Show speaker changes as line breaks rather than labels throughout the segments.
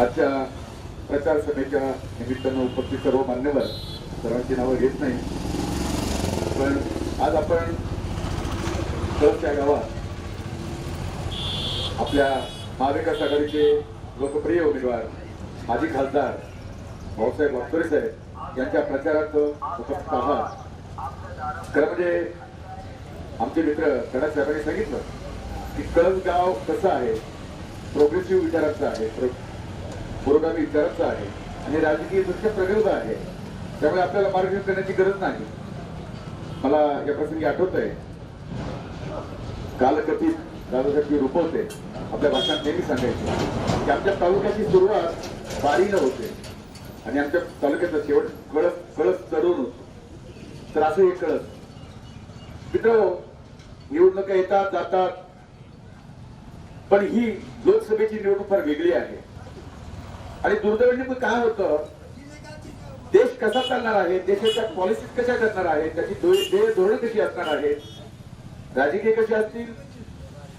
आजच्या प्रचार सभेच्या निमित्तानं उपस्थित सर्व मान्यवर सर्वांची नावं घेत नाही. पण आज आपण कळसच्या गावात आपल्या महाविकास आघाडीचे लोकप्रिय उमेदवार माजी खासदार भाऊसाहेब वागचोरे साहेब यांच्या प्रचारात उपस्थित आहात. खरं म्हणजे आमचे मित्र कडा साहेबांनी सांगितलं की कळस गाव कसं आहे? प्रोग्रेसिव्ह विचारांचं आहे. पुरोगामी विचारांचा आहे आणि राजकीय दृष्ट्या प्रगल्भ आहे. त्यामुळे आपल्याला मार्गदर्शन करण्याची गरज नाही. मला या प्रसंगी आठवत आहे कालकथित दादासाहेब रुपवते आपल्या भाषणात नेहमी सांगायचे. की आमच्या तालुक्याची सुरुवात बारीनं होते. आणि आमच्या तालुक्याचा शेवट कळस कळस चढून होतो. तर असं हे कळस. मित्र निवडणुका येतात जातात. पण ही लोकसभेची निवडणूक फार वेगळी आहे. आणि दुर्दैवाने मग काय होतं? देश कसा चालणार आहे? देशाच्या पॉलिसीज कशा करणार आहेत त्याची ध्येय धोरणं कशी असणार आहेत राजकीय कशी असतील?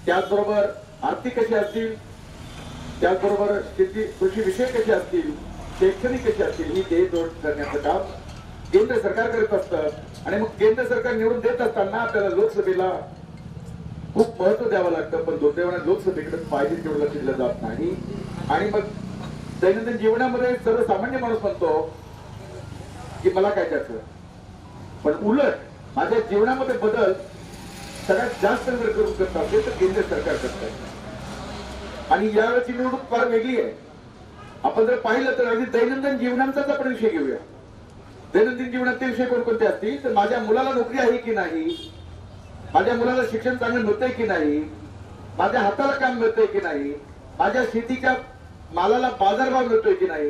त्याचबरोबर आर्थिक कशी असतील? त्याचबरोबर शेती कृषी विषय कसे असतील? शैक्षणिक कसे असतील? ही ध्येय धोरण करण्याचं काम केंद्र सरकार करत असतं. आणि मग केंद्र सरकार निवडून देत असताना आपल्याला लोकसभेला खूप महत्त्व द्यावं लागतं. पण दुर्दैवाने लोकसभेकडे पाहिजे तेवढं लक्ष दिलं जात नाही. आणि मग दैनंदिन जीवनामध्ये सर्वसामान्य माणूस म्हणतो की मला काय त्याचं पण उलट माझ्या जीवनामध्ये बदल सगळ्यात जास्त जर करून करत असेल तर केंद्र सरकार करत आणि यावेळेची निवडणूक फार वेगळी आहे. आपण जर पाहिलं तर अगदी दैनंदिन जीवनाचाच आपण विषय घेऊया. दैनंदिन जीवनातले विषय कोणकोणते असतील? तर माझ्या मुलाला नोकरी आहे की नाही? माझ्या मुलाला शिक्षण चांगलं मिळतंय की नाही? माझ्या हाताला काम मिळतंय की नाही? माझ्या शेतीच्या मालाला बाजारभाव मिळतोय की नाही?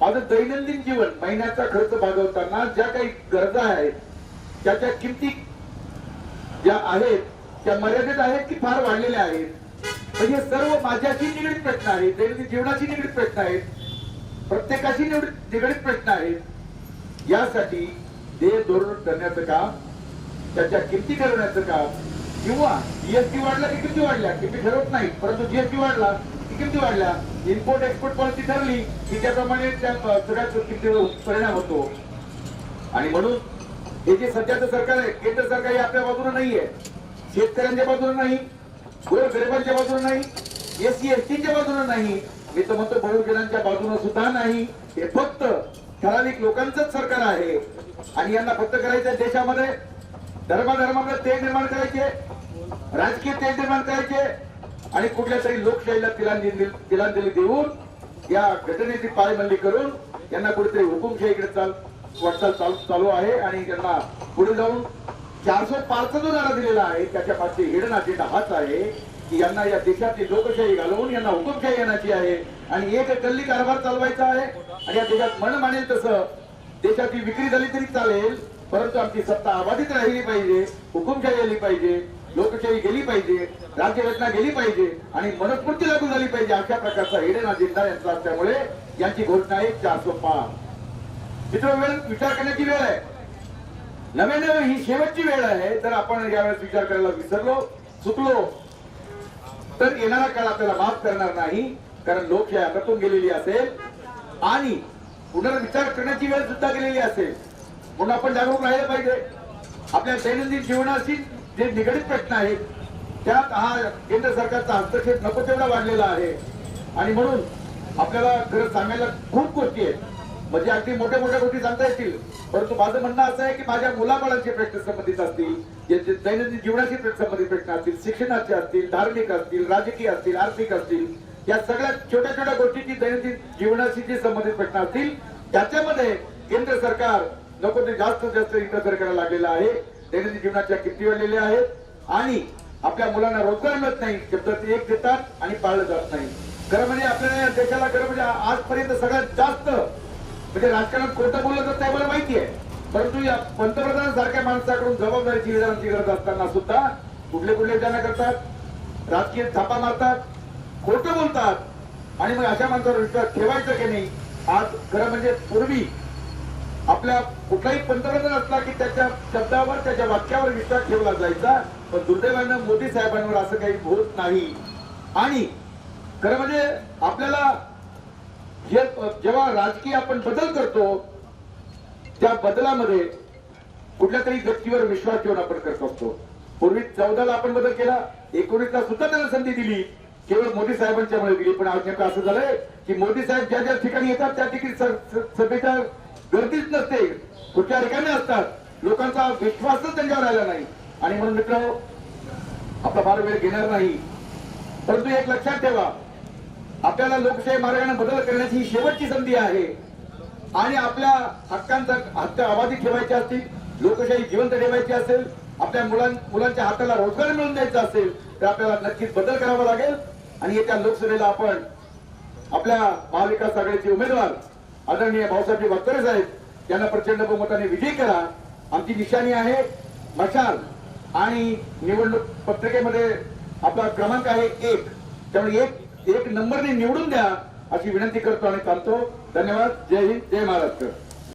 माझं दैनंदिन जीवन महिन्याचा खर्च भागवताना ज्या काही गरजा आहेत त्याच्या किमती ज्या आहेत त्या मर्यादित आहेत की फार वाढलेल्या आहेत? म्हणजे सर्व माझ्याशी निगडीत प्रश्न आहेत दैनंदिन जीवनाशी निगडीत प्रश्न आहेत प्रत्येकाशी निगडीत निगडीत प्रश्न आहेत. यासाठी देय धोरण करण्याचं काम त्याच्या किमती ठरवण्याचं काम किंवा जीएसटी वाढला की किमती वाढल्या किमती ठरवत नाही परंतु जीएसटी वाढला किती वाढला वाढल्या? इम्पोर्ट एक्सपोर्ट पॉलिसी ठरली की त्याप्रमाणे त्या सगळ्या परिणाम होतो. आणि म्हणून हे जे सध्याचं सरकार आहे केंद्र सरकार हे आपल्या बाजूने नाहीये. शेतकऱ्यांच्या बाजूने नाही गोर गरिबांच्या बाजूने नाही एससी एसटीच्या बाजूने नाही. मी तर म्हणतो बहुजनांच्या बाजूने सुद्धा नाही. हे फक्त ठराविक लोकांचंच सरकार आहे. आणि यांना फक्त करायचं देशामध्ये. धर्माधर्मामध्ये तेल निर्माण करायचे. राजकीय तेल निर्माण करायचे. आणि कुठल्या तरी लोकशाहीला तिलांजली तिलांजली देऊन या घटनेची पायमल्ली करून यांना कुठेतरी हुकुमशाहीकडे चाल वाटचाल चालू चालू आहे आणि त्यांना पुढे जाऊन चारशे पारचा जो नारा दिलेला आहे त्याच्या मागचे हिडन अजेंडा हाच आहे की यांना या देशातली लोकशाही घालवून यांना हुकुमशाही येण्याची आहे. आणि एक गल्ली कारभार चालवायचा आहे. आणि या देशात मन मानेल तसं देशाची विक्री झाली तरी चालेल परंतु आमची सत्ता अबाधित राहिली पाहिजे हुकुमशाही आली पाहिजे. लोकशाही गेली पाहिजे राज्यघटना गेली पाहिजे आणि मनस्फूर्ती लागू झाली पाहिजे अशा प्रकारचा हिडन अजेंडा यांचा असल्यामुळे यांची घोषणा आहे चारशे पाच. मित्र वेळ विचार करण्याची वेळ आहे. नव्याने ही शेवटची वेळ आहे तर आपण यावेळेस विचार करायला विसरलो चुकलो. तर येणारा काळ आपल्याला माफ करणार नाही कारण लोकशाही हातातून गेलेली असेल आणि पुनर्विचार करण्याची वेळ सुद्धा गेलेली असेल. म्हणून आपण जागरूक राहिलं पाहिजे. आपल्या दैनंदिन जीवनाशी जे निगडीत प्रश्न आहेत त्यात हा केंद्र सरकारचा हस्तक्षेप नको तेवढा वाढलेला आहे. आणि म्हणून आपल्याला खरं सांगायला खूप गोष्टी आहेत. म्हणजे अगदी मोठ्या मोठ्या गोष्टी सांगता येतील. परंतु माझं म्हणणं असं आहे की माझ्या मुलाबाळांचे प्रश्न संबंधित असतील दैनंदिन जीवनाशी संबंधित प्रश्न असतील शिक्षणाचे असतील धार्मिक असतील राजकीय असतील आर्थिक असतील या सगळ्या छोट्या छोट्या गोष्टीची दैनंदिन जीवनाशी जे संबंधित प्रश्न असतील त्याच्यामध्ये केंद्र सरकार नको ते जास्त जास्त इंटरफेअर करायला लागलेलं आहे. दैनंदिन जीवनाच्या किमती वाढलेल्या आहेत? आणि आपल्या मुलांना रोजगार मिळत नाही शब्दात एक देतात आणि पाळलं जात नाही. खरं म्हणजे आपल्या या देशाला खरं म्हणजे आजपर्यंत सगळ्यात जास्त म्हणजे राजकारणात कोणतं बोललं जात नाही मला माहिती आहे. परंतु या पंतप्रधानांसारख्या माणसाकडून जबाबदारीची विधानाची गरज असताना सुद्धा कुठले कुठले त्यांना करतात राजकीय थापा मारतात खोटं बोलतात. आणि मग अशा माणसावर विश्वास ठेवायचा की नाही? आज खरं म्हणजे पूर्वी आपल्या कुठलाही पंतप्रधान असला की त्याच्या शब्दावर त्याच्या वाक्यावर विश्वास ठेवला जायचा. पण दुर्दैवानं मोदी साहेबांवर असं काही होत नाही. आणि खरं म्हणजे आपल्याला जे जेव्हा राजकीय आपण बदल करतो त्या बदलामध्ये कुठल्या तरी व्यक्तीवर विश्वास ठेवून आपण करत असतो. पूर्वी चौदाला आपण बदल केला एकोणीसला सुद्धा त्यांना संधी दिली. केवळ मोदी साहेबांच्यामुळे दिली. पण आज नेमकं असं झालंय की मोदी साहेब ज्या ज्या ठिकाणी येतात त्या ठिकाणी स- सभेच्या गर्दीच नसते. कुठल्या ठिकाणी असतात. लोकांचा विश्वासच त्यांच्यावर राहिला नाही. आणि म्हणून मित्र आपला फार वेळ घेणार नाही. परंतु एक लक्षात ठेवा. आपल्याला लोकशाही मार्गाने बदल करण्याची ही शेवटची संधी आहे. आणि आपल्या हक्कांचा हक्क आबादी ठेवायचे असतील लोकशाही जिवंत ठेवायची असेल आपल्या मुलां मुलांच्या हाताला रोजगार मिळवून द्यायचा असेल तर आपल्याला नक्कीच बदल करावा लागेल. आणि येत्या लोकसभेला आपण आपल्या महाविकास आघाडीचे उमेदवार आदरणीय भाऊसाहेब वागतरे साहेब यांना प्रचंड बहुमताने विजयी करा. आमची निशाणी आहे मशाल आणि निवडणूक पत्रिकेमध्ये आपला क्रमांक आहे एक. त्यामुळे एक एक नंबरने निवडून द्या अशी विनंती करतो आणि थांबतो. धन्यवाद. जय हिंद. जय महाराष्ट्र.